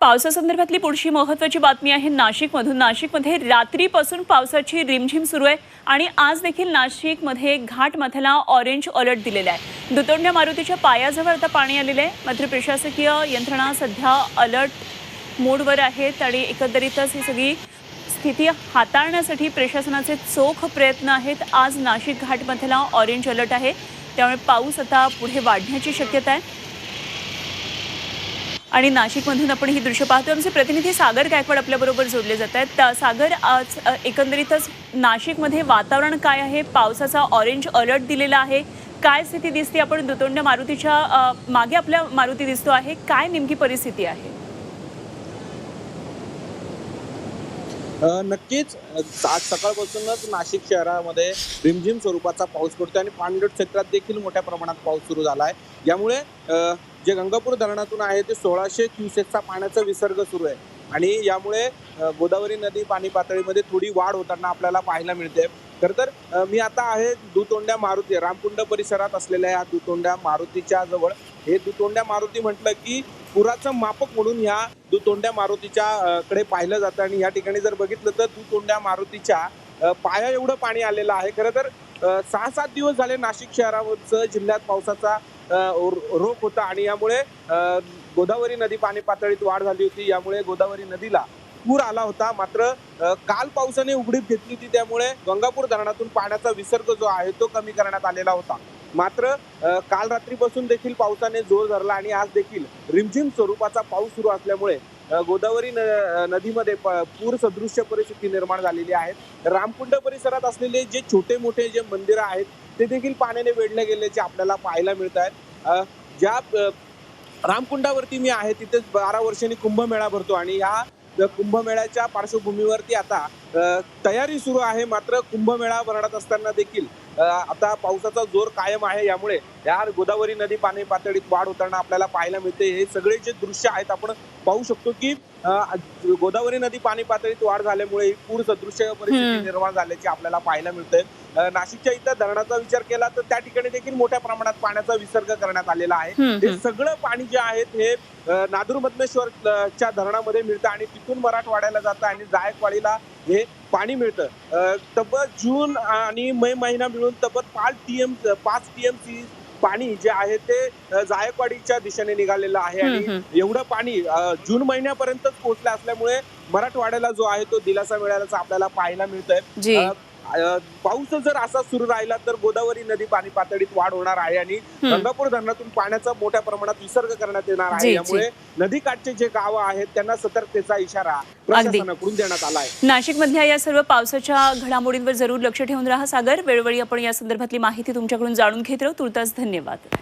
पावसासंदर्भातली पुढची महत्त्वाची बातमी आहे नाशिकमधून. नाशिकमध्ये रात्रीपासून पावसाची रिमझिम सुरू आहे आणि आज देखील नाशिकमध्ये घाटमाथ्याला ऑरेंज अलर्ट दिलेला आहे. दुतोंड्या मारुतीच्या पायाजवळ आता पाणी आलेलं आहे. मात्र प्रशासकीय यंत्रणा सध्या अलर्ट मोडवर आहेत आणि एकंदरीतच ही सगळी स्थिती हाताळण्यासाठी प्रशासनाचे चोख प्रयत्न आहेत. आज नाशिक घाटमाथ्याला ऑरेंज अलर्ट आहे. त्यामुळे पाऊस आता पुढे वाढण्याची शक्यता आहे. आणि नाशिकमधून आपण ही दृश्य पाहतो आमचे प्रतिनिधी सागर गायकवाड आपल्याबरोबर जोडले जात आहेत. सागर आज एकंदरीतच नाशिकमध्ये वातावरण काय आहे? पावसाचा ऑरेंज अलर्ट दिलेला आहे. काय स्थिती दिसते? आपण दुतोंड मारुतीच्या मागे आपल्या मारुती दिसतो आहे. काय नेमकी परिस्थिती आहे? नक्कीच. आज सकाळपासूनच नाशिक शहरामध्ये रिमझिम स्वरूपाचा पाऊस पडतो आणि पाणलोट क्षेत्रात देखील मोठ्या प्रमाणात पाऊस सुरू झाला आहे यामुळे जे गंगापूर धरणातून आहे ते सोळाशे क्युसेकचा पाण्याचा विसर्ग सुरू आहे. आणि यामुळे गोदावरी नदी पाणी पातळीमध्ये थोडी वाढ होताना आपल्याला पाहायला मिळते. खरं तर मी आता आहे दुतोंड्या मारुती रामकुंड परिसरात असलेल्या या दुतोंड्या मारुतीच्या जवळ. हे दुतोंड्या मारुती म्हटलं की पुराचं मापक म्हणून ह्या दुतोंड्या मारुतीच्या कडे पाहिलं जातं. आणि या ठिकाणी जर बघितलं तर दुतोंड्या मारुतीच्या पाया एवढं पाणी आलेलं आहे. खरं तर सहा सात दिवस झाले नाशिक शहरावरचं जिल्ह्यात पावसाचा रोख होता आणि यामुळे गोदावरी नदी पाणी पातळीत वाढ झाली होती. यामुळे गोदावरी नदीला पूर आला होता. मात्र काल पावसाने उघडीप घेतली होती. त्यामुळे गंगापूर धरणातून पाण्याचा विसर्ग जो आहे तो कमी करण्यात आलेला होता. मात्र काल रात्रीपासून देखील पावसाने जोर धरला आणि आज देखील रिमझिम स्वरूपाचा पाऊस सुरू असल्यामुळे गोदावरी न- नदीमध्ये प- पूर सदृश्य परिस्थिती निर्माण झालेली आहे. रामकुंड परिसरात असलेले जे छोटे मोठे जे मंदिरं आहेत ते देखील पाण्याने वेढले गेल्याचे आपल्याला पाहायला मिळत आहेत. ज्या रामकुंडावरती मी आहे तिथेच बारा वर्षांनी कुंभमेळा भरतो आणि ह्या कुंभमेळ्याच्या पार्श्वभूमीवरती आता तयारी सुरू आहे. मात्र कुंभमेळा भरडत असताना देखील आता पावसाचा जोर कायम आहे. यामुळे या गोदावरी नदी पाणी पातळीत वाढ होताना आपल्याला पाहायला मिळते. हे सगळे जे दृश्य आहेत आपण पाहू शकतो की गोदावरी नदी पाणी पातळीत वाढ झाल्यामुळे ही पूर सदृश्य परिस्थिती. निर्माण झाल्याची आपल्याला पाहायला मिळते नाशिकच्या इथं धरणाचा विचार केला तर त्या ठिकाणी देखील मोठ्या प्रमाणात पाण्याचा विसर्ग करण्यात आलेला आहे हे. सगळं पाणी जे आहे हे नादूर च्या धरणामध्ये मिळतं आणि तिथून मराठवाड्याला जातं आणि जायकवाडीला हे पाणी मिळतं तब्बल जून आणि मे महिना मिळून तब्बल पाच टीएम पाच टीएमसी पाणी जे आहे ते जायकवाडीच्या दिशेने निघालेलं आहे आणि एवढं पाणी जून महिन्यापर्यंतच पोहोचलं असल्यामुळे मराठवाड्याला जो आहे तो दिलासा मिळाल्याचं आपल्याला पाहायला मिळतंय. पाऊस जर असा सुरू राहिला तर गोदावरी नदी पाणी पातळीत वाढ होणार आहे आणि. गंगापूर धरणातून पाण्याचा मोठ्या प्रमाणात विसर्ग करण्यात येणार आहे. यामुळे नदीकाठचे जे गावं आहेत त्यांना सतर्कतेचा इशारा प्रशासनाकडून देण्यात आला आहे. नाशिकमधल्या या सर्व पावसाच्या घडामोडींवर जरूर लक्ष ठेवून राहा सागर. वेळोवेळी आपण या संदर्भातली माहिती तुमच्याकडून जाणून घेत राहू. तुर्तास धन्यवाद.